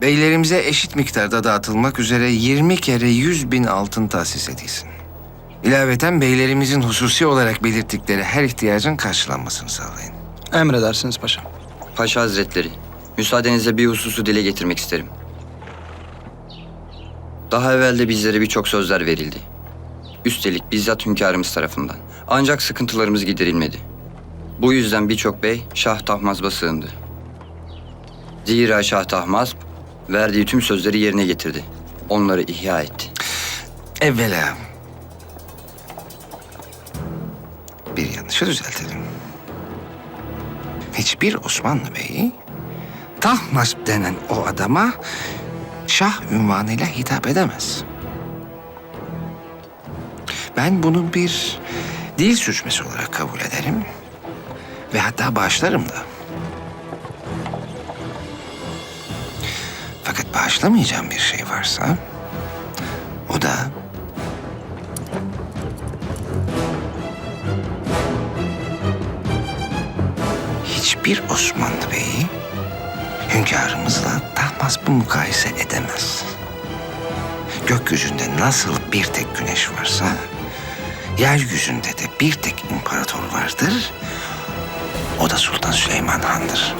Beylerimize eşit miktarda dağıtılmak üzere 20 kere 100 bin altın tahsis edilsin. İlaveten beylerimizin hususi olarak belirttikleri her ihtiyacın karşılanmasını sağlayın. Emredersiniz paşam. Paşa Hazretleri, müsaadenizle bir hususu dile getirmek isterim. Daha evvel de bizlere birçok sözler verildi. Üstelik bizzat hünkârımız tarafından. Ancak sıkıntılarımız giderilmedi. Bu yüzden birçok bey Şah Tahmazb'a sığındı. Zira Şah Tahmazb verdiği tüm sözleri yerine getirdi. Onları ihya etti. Evvela bir yanlışı düzeltelim. Hiçbir Osmanlı Bey'i Tahmasp denen o adama şah ünvanıyla hitap edemez. Ben bunu bir dil sürçmesi olarak kabul ederim ve hatta bağışlarım da. Fakat bağışlamayacağım bir şey varsa o da hiçbir Osmanlı Bey'i hünkârımızla Tahmasp'ı mukayese edemez. Gökyüzünde nasıl bir tek güneş varsa, yeryüzünde de bir tek imparator vardır. O da Sultan Süleyman Han'dır.